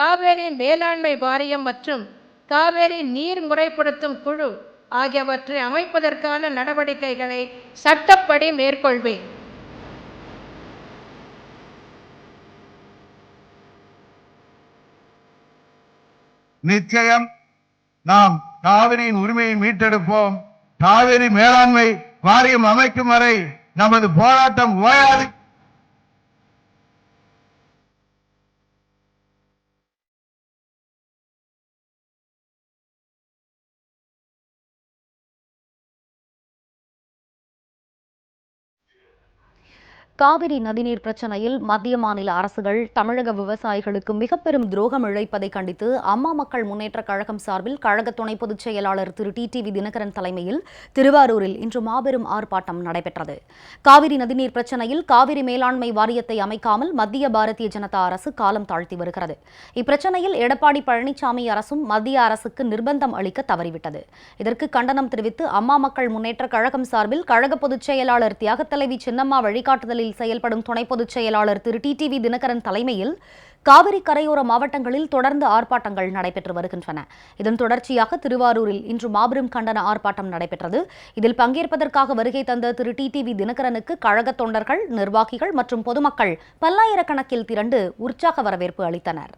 காவேரி மேலாண்மை வாரியம் மற்றும் காவேரி நீர் முறைப்படுத்தும் குழு ஆகியவற்றை அமைப்பதற்கான நடவடிக்கைகளை சட்டப்படி மேற்கொள்வேன். நிச்சயம் நாம் காவிரியின் உரிமையை மீட்டெடுப்போம். காவிரி மேலாண்மை வாரியம் அமைக்கும் வரை நமது போராட்டம் ஓயாது. காவிரி நதிநீர் பிரச்சனையில் மத்திய மாநில அரசுகள் தமிழக விவசாயிகளுக்கு மிக பெரும் துரோகம் இழைப்பதை கண்டித்து அம்மா மக்கள் முன்னேற்ற கழகம் சார்பில் கழக துணை பொதுச் செயலாளர் திரு டி டிவி தினகரன் தலைமையில் திருவாரூரில் இன்று மாபெரும் ஆர்ப்பாட்டம் நடைபெற்றது. காவிரி நதிநீர் பிரச்சனையில் காவிரி மேலாண்மை வாரியத்தை அமைக்காமல் மத்திய பாரதிய ஜனதா அரசு காலம் தாழ்த்தி வருகிறது. இப்பிரச்சனையில் எடப்பாடி பழனிசாமி அரசும் மத்திய அரசுக்கு நிர்பந்தம் அளிக்க தவறிவிட்டது. இதற்கு கண்டனம் தெரிவித்து அம்மா மக்கள் முன்னேற்ற கழகம் சார்பில் கழக பொதுச் செயலாளர் தியாகத்தலைவி சின்னம்மா வழிகாட்டுதலில் செயல்படும் துணை பொதுச் செயலாளர் திரு டி டிவி தினகரன் தலைமையில் காவிரி கரையோர மாவட்டங்களில் தொடர்ந்து ஆர்ப்பாட்டங்கள் நடைபெற்று வருகின்றன. இதன் தொடர்ச்சியாக திருவாரூரில் இன்று மாபெரும் கண்டன ஆர்ப்பாட்டம் நடைபெற்றது. இதில் பங்கேற்பதற்காக வருகை தந்த திரு டி டிவி தினகரனுக்கு கழக தொண்டர்கள் நிர்வாகிகள் மற்றும் பொதுமக்கள் பல்லாயிரக்கணக்கில் திரண்டு உற்சாக வரவேற்பு அளித்தனர்.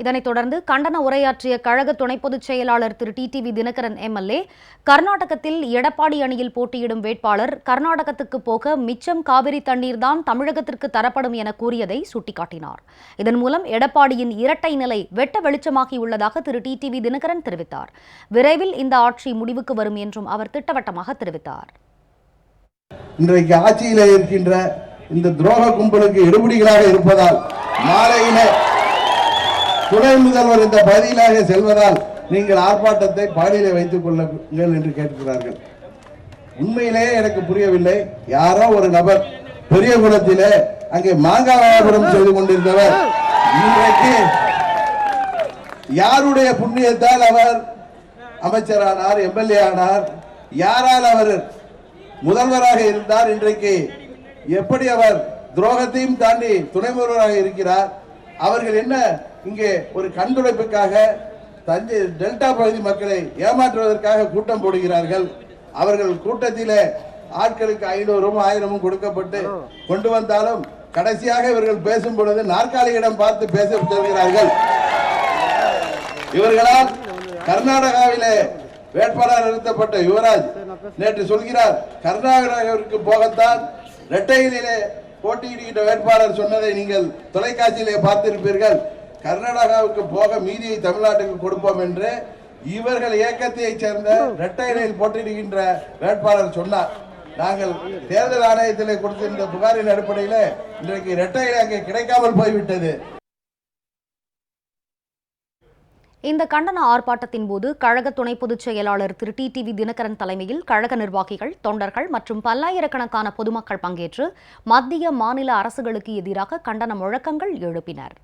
இதனைத் தொடர்ந்து கண்டன உரையாற்றிய கழக துணை பொதுச் செயலாளர் திரு டி டிவி தினகரன் எம்எல்ஏ கர்நாடகத்தில் எடப்பாடி அணியில் போட்டியிடும் வேட்பாளர் கர்நாடகத்துக்கு போக மிச்சம் காவிரி தண்ணீர் தான் தமிழகத்திற்கு தரப்படும் என கூறியதை சுட்டிக்காட்டினார். இதன் மூலம் எடப்பாடியின் இரட்டை நிலை வெட்ட வெளிச்சமாகியுள்ளதாக திரு டி டிவி தினகரன் தெரிவித்தார். விரைவில் இந்த ஆட்சி முடிவுக்கு வரும் என்றும் அவர் திட்டவட்டமாக தெரிவித்தார். இன்றைக்கு ஆட்சியில் இருக்கின்ற இந்த துரோக கும்பலுக்கு எடுபடிகளாக இருப்பதால் மாலையிலே துணை முதல்வர் இந்த பகுதியிலாக செல்வதால் நீங்கள் ஆர்ப்பாட்டத்தை பாடியிலே வைத்துக் கொள்ளுங்கள் என்று கேட்கிறார்கள். உண்மையிலேயே எனக்கு புரியவில்லை. யாரோ ஒரு நபர் பெரிய குளத்திலே அங்கே மாங்காய் வியாபாரம் செய்து கொண்டிருந்தவர். இன்றைக்கு யாருடைய புண்ணியத்தால் அவர் அமைச்சரானார் எம்எல்ஏ ஆனார் யாரால் அவர் முதல்வராக இருந்தார் இன்றைக்கு எப்படி அவர் துரோகத்தையும் தாண்டி துணை முதல்வராக இருக்கிறார்? அவர்கள் என்ன இங்கே ஒரு கண்துடைப்புக்காக தஞ்சை டெல்டா பகுதி மக்களை ஏமாற்றுவதற்காக கூட்டம் போடுகிறார்கள். அவர்கள் கூட்டத்திலே ஆட்களுக்கு ஐநூறும் ஆயிரமும் கொடுக்கப்பட்டு கொண்டு வந்தாலும் கடைசியாக இவர்கள் பேசும் பொழுது நாற்காலியிடம் பார்த்து பேச சொல்கிறார்கள் இவர்களால் கர்நாடகாவிலே வேட்பாளர் நிறுத்தப்பட்ட யுவராஜ் நேற்று சொல்கிறார் கர்நாடகாவிற்கு போகத்தான் இரட்டையிலே போட்டியிடுகின்ற வேட்பாளர் சொன்னதை நீங்கள் தொலைக்காட்சியிலே பார்த்திருப்பீர்கள். கர்நாடகாவுக்கு போக மீதியை தமிழ்நாட்டுக்கு கொடுப்போம் என்று இவர்கள் இயக்கத்தைச் சேர்ந்த இரட்டையிலையில் போட்டியிடுகின்ற வேட்பாளர் சொன்னார். நாங்கள் தேர்தல் ஆணையத்திலே கொடுத்திருந்த புகாரின் அடிப்படையில் இன்றைக்கு இரட்டையிலை அங்கே கிடைக்காமல் போய்விட்டது. இந்த கண்டன ஆர்ப்பாட்டத்தின் போது கழக துணை பொதுச் செயலாளர் திரு டி டிவி தினகரன் தலைமையில் கழக நிர்வாகிகள் தொண்டர்கள் மற்றும் பல்லாயிரக்கணக்கான பொதுமக்கள் பங்கேற்று மத்திய மாநில அரசுகளுக்கு எதிராக கண்டன முழக்கங்கள் எழுப்பினர்.